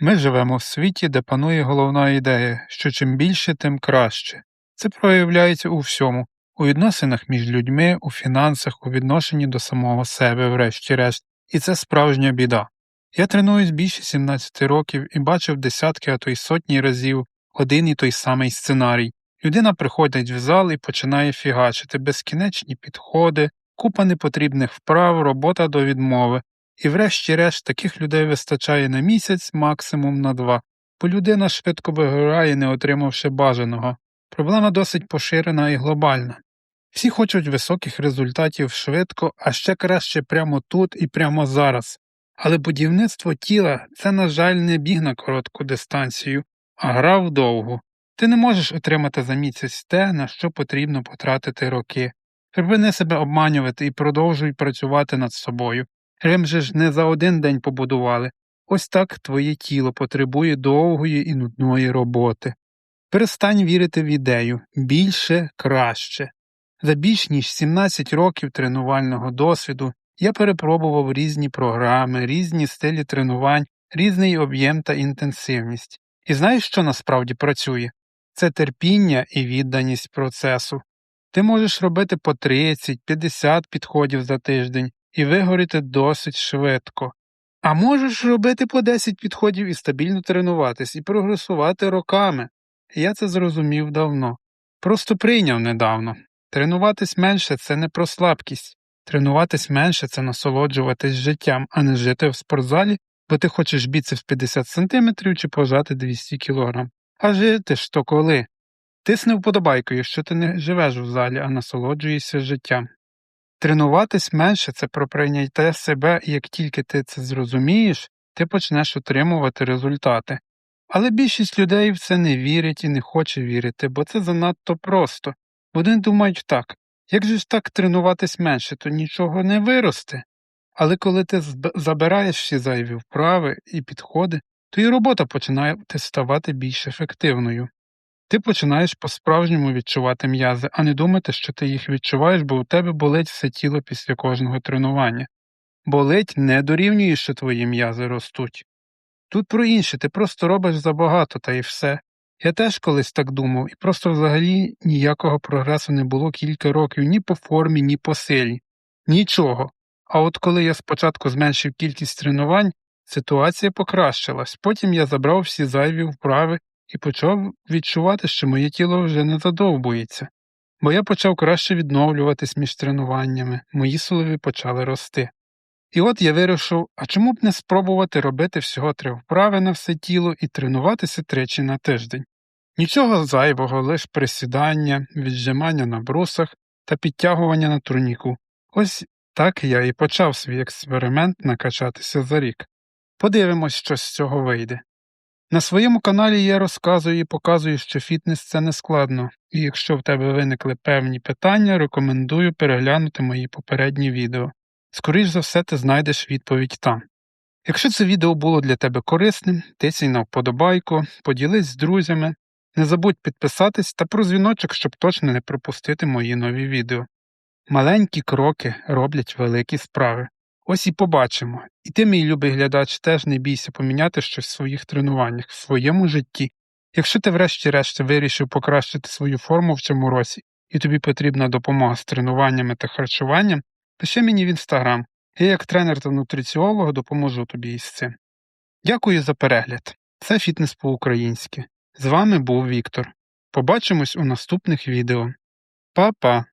Ми живемо в світі, де панує головна ідея, що чим більше, тим краще. Це проявляється у всьому у відносинах між людьми, у фінансах, у відношенні до самого себе, врешті-решт, і це справжня біда. Я тренуюсь більше 17 років і бачив десятки, а то й сотні разів один і той самий сценарій. Людина приходить в зал і починає фігачити безкінечні підходи, купа непотрібних вправ, робота до відмови. І врешті-решт таких людей вистачає на місяць, максимум на два, бо людина швидко вигорає, не отримавши бажаного. Проблема досить поширена і глобальна. Всі хочуть високих результатів швидко, а ще краще прямо тут і прямо зараз. Але будівництво тіла це, на жаль, не біг на коротку дистанцію, а гра вдовгу. Ти не можеш отримати за місяць те, на що потрібно потратити роки. Припини себе обманювати і продовжуй працювати над собою. Рим же ж не за один день побудували. Ось так твоє тіло потребує довгої і нудної роботи. Перестань вірити в ідею більше краще. За більш ніж 17 років тренувального досвіду я перепробував різні програми, різні стилі тренувань, різний об'єм та інтенсивність. І знаєш, що насправді працює? Це терпіння і відданість процесу. Ти можеш робити по 30-50 підходів за тиждень і вигоріти досить швидко. А можеш робити по 10 підходів і стабільно тренуватись, і прогресувати роками. Я це зрозумів давно. Просто прийняв недавно. Тренуватись менше це не про слабкість. Тренуватись менше це насолоджуватись життям, а не жити в спортзалі, бо ти хочеш біцепс 50 см чи пожати 200 кг. А жити ж то коли? Тисни вподобайку, якщо ти не живеш в залі, а насолоджуєшся життям. Тренуватись менше це про прийняття себе, і як тільки ти це зрозумієш, ти почнеш отримувати результати. Але більшість людей в це не вірить і не хоче вірити, бо це занадто просто. Вони думають так як же ж так тренуватись менше, то нічого не виросте. Але коли ти забираєш всі зайві вправи і підходи, то і робота починає ставати більш ефективною. Ти починаєш по-справжньому відчувати м'язи, а не думати, що ти їх відчуваєш, бо у тебе болить все тіло після кожного тренування. Болить не дорівнює, що твої м'язи ростуть. Тут про інше, ти просто робиш забагато, та й все. Я теж колись так думав, і просто взагалі ніякого прогресу не було кілька років ні по формі, ні по силі. Нічого. А от коли я спочатку зменшив кількість тренувань, ситуація покращилась, потім я забрав всі зайві вправи і почав відчувати, що моє тіло вже не задовбується, бо я почав краще відновлюватись між тренуваннями, мої силові почали рости. І от я вирішив, а чому б не спробувати робити всього три вправи на все тіло і тренуватися тричі на тиждень. Нічого зайвого, лише присідання, віджимання на брусах та підтягування на турніку. Ось так я і почав свій експеримент накачатися за рік. Подивимось, що з цього вийде. На своєму каналі я розказую і показую, що фітнес це не складно, і якщо в тебе виникли певні питання, рекомендую переглянути мої попередні відео. Скоріш за все, ти знайдеш відповідь там. Якщо це відео було для тебе корисним, тисяй на вподобайку, поділись з друзями, не забудь підписатись та про дзвіночок, щоб точно не пропустити мої нові відео. Маленькі кроки роблять великі справи. Ось і побачимо. І ти, мій любий глядач, теж не бійся поміняти щось в своїх тренуваннях, в своєму житті. Якщо ти врешті-решт вирішив покращити свою форму в цьому році, і тобі потрібна допомога з тренуваннями та харчуванням, пиши мені в інстаграм, я як тренер та нутриціолог допоможу тобі із цим. Дякую за перегляд. Це фітнес по-українськи. З вами був Віктор. Побачимось у наступних відео. Па-па!